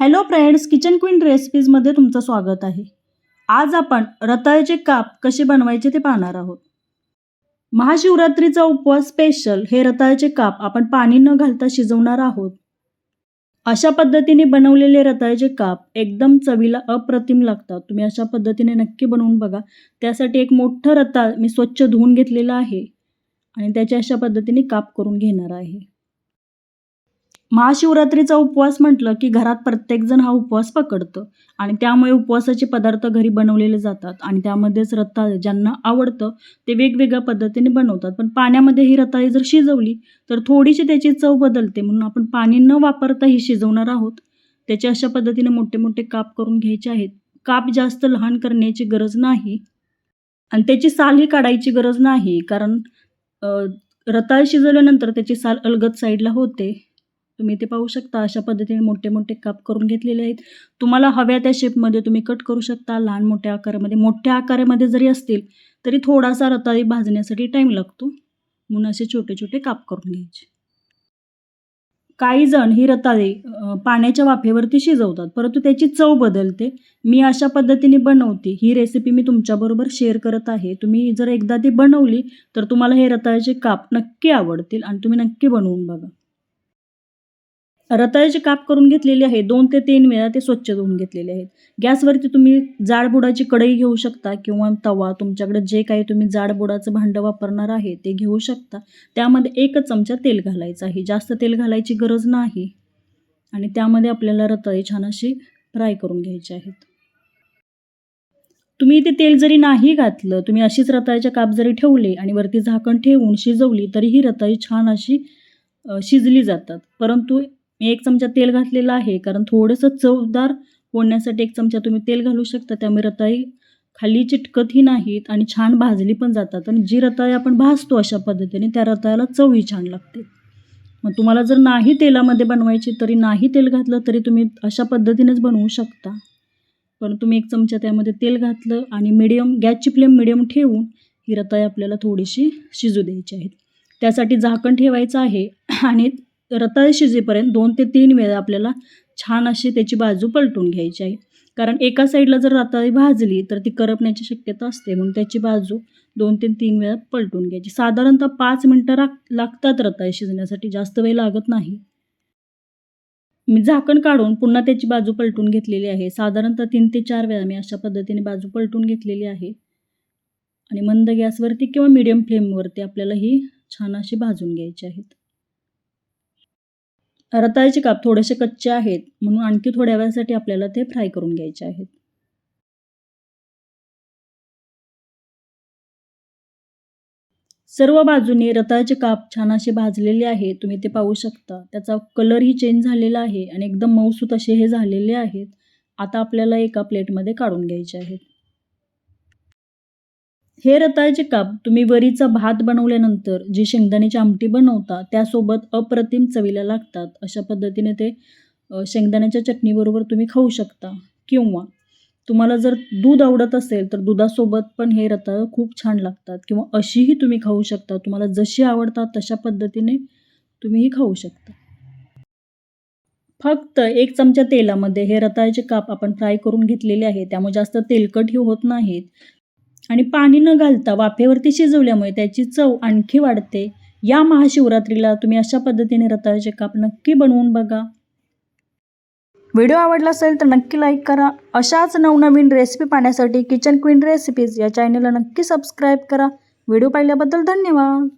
Hello friends kitchen queen रेसिपीजमध्ये तुमचं स्वागत आहे. आज आपण रताळ्याचे काप कसे बनवायचे ते पाहणार आहोत. महाशिवरात्रीचा उपवास स्पेशल हे रताळ्याचे काप आपण पाणी न घालता शिजवणार आहोत. अशा पद्धतीने बनवलेले रताळ्याचे काप एकदम चवीला अप्रतिम लागतात. तुम्ही अशा पद्धतीने नक्की बनवून बघा. त्यासाठी एक मोठं रताळ मी स्वच्छ धुवून घेतलेलं आहे. आणि त्याच्या अशा पद्धतीने काप करून घेणार आहे. महाशिवरात्रीचा उपवास म्हटलं की घरात प्रत्येकजण हा उपवास पकडतं. आणि त्यामुळे उपवासाचे पदार्थ घरी बनवलेले जातात. आणि त्यामध्येच रताळे ज्यांना आवडतं ते वेगवेगळ्या पद्धतीने बनवतात. पण पाण्यामध्ये ही रताळी जर शिजवली तर थोडीशी त्याची चव बदलते. म्हणून आपण पाणी न वापरता ही शिजवणार आहोत. त्याचे अशा पद्धतीने मोठे मोठे काप करून घ्यायचे आहेत. काप जास्त लहान करण्याची गरज नाही. आणि त्याची सालही काढायची गरज नाही. कारण रताळ शिजवल्यानंतर त्याची साल अलगद साईडला होते. तुम्ही ते पाहू शकता. अशा पद्धतीने मोठे मोठे काप करून घेतलेले आहेत. तुम्हाला हव्या त्या शेपमध्ये तुम्ही कट करू शकता. लहान मोठ्या आकारामध्ये मोठ्या आकारामध्ये जरी असतील तरी थोडासा रताळी भाजण्यासाठी टाईम लागतो. म्हणून असे छोटे छोटे काप करून घ्यायचे. काही जण ही रताळी पाण्याच्या वाफेवरती शिजवतात परंतु त्याची चव बदलते. मी अशा पद्धतीने बनवते. ही रेसिपी मी तुमच्याबरोबर शेअर करत आहे. तुम्ही जर एकदा ती बनवली तर तुम्हाला हे रताळ्याचे काप नक्की आवडतील आणि तुम्ही नक्की बनवून बघा. रताळ्याचे काप करून घेतलेले आहे. दोन ते तीन वेळा ते स्वच्छ धुवून घेतलेले आहेत. गॅसवरती तुम्ही जाडबुडाची कढई घेऊ शकता किंवा तवा. तुमच्याकडे जे काही तुम्ही जाडबुडाचं भांडं वापरणार आहे ते घेऊ शकता. त्यामध्ये एकच चमचा तेल घालायचं आहे. जास्त तेल घालायची गरज नाही. आणि त्यामध्ये आपल्याला रताळी छान अशी फ्राय करून घ्यायची आहेत. तुम्ही ते तेल जरी नाही घातलं तुम्ही अशीच रताळ्याचे काप जरी ठेवले आणि वरती झाकण ठेवून शिजवली तरीही रताळी छान अशी शिजली जातात. परंतु मी एक चमचा तेल घातलेला आहे कारण थोडंसं चवदार होण्यासाठी एक चमचा तुम्ही तेल घालू शकता. त्यामुळे रताळी खाली चिटकतही नाहीत आणि छान भाजली पण जातात. आणि जी रताळी आपण भाजतो अशा पद्धतीने त्या रताळ्याला चवही छान लागते. मग तुम्हाला जर नाही तेलामध्ये बनवायची तरी नाही तेल घातलं तरी तुम्ही अशा पद्धतीनेच बनवू शकता. पण तुम्ही एक चमचा त्यामध्ये तेल घातलं आणि मिडियम गॅसची फ्लेम मिडियम ठेवून ही रताळी आपल्याला थोडीशी शिजू द्यायची आहेत त्यासाठी झाकण ठेवायचं आहे. आणि रताळी शिजेपर्यंत दोन ते तीन वेळा आपल्याला छान अशी त्याची बाजू पलटून घ्यायची आहे. कारण एका साईडला जर रताळी भाजली तर ती करपण्याची शक्यता असते. म्हणून त्याची बाजू दोन ते तीन वेळा पलटून घ्यायची. साधारणतः पाच मिनटं राग लागतात रताळी शिजण्यासाठी. जास्त वेळ लागत नाही. मी झाकण काढून पुन्हा त्याची बाजू पलटून घेतलेली आहे. साधारणतः तीन ते चार वेळा मी अशा पद्धतीने बाजू पलटून घेतलेली आहे. आणि मंद गॅसवरती किंवा मीडियम फ्लेमवरती आपल्याला ही छान अशी भाजून घ्यायची आहेत. रताळ्याचे काप थोडेसे कच्चे आहेत म्हणून आणखी थोड्या वेळासाठी आपल्याला ते फ्राय करून घ्यायचे आहेत. सर्व बाजूने रताळ्याचे काप छान असे भाजलेले आहे तुम्ही ते पाहू शकता. त्याचा कलरही चेंज झालेला आहे आणि एकदम मऊसूत असे हे झालेले आहेत. आता आपल्याला एका प्लेटमध्ये काढून घ्यायचे आहेत. हे रताळ्याचे काप तुम्ही वरीचा भात बनवल्यानंतर जी शेंगदाण्याची आमटी बनवता त्यासोबत अप्रतिम चवीला लागतात. अशा पद्धतीने ते शेंगदाण्याच्या चटणीबरोबर तुम्ही खाऊ शकता. किंवा तुम्हाला जर दूध आवडत असेल तर दुधासोबत पण हे रताळं खूप छान लागतात. किंवा अशीही तुम्ही खाऊ शकता. तुम्हाला जशी आवडतात तशा पद्धतीने तुम्हीही खाऊ शकता. फक्त एक चमचा तेलामध्ये हे रताळ्याचे काप आपण फ्राय करून घेतलेले आहे त्यामुळे जास्त तेलकटही होत नाहीत. आणि पाणी न घालता वाफेवरती शिजवल्यामुळे त्याची चव आणखी वाढते. या महाशिवरात्रीला तुम्ही अशा पद्धतीने रताळ्याचे काप नक्की बनवून बघा. व्हिडिओ आवडला असेल तर नक्की लाईक करा. अशाच नवनवीन रेसिपी पाहण्यासाठी किचन क्वीन रेसिपीज या चॅनलला नक्की सबस्क्राईब करा. व्हिडिओ पाहिल्याबद्दल धन्यवाद.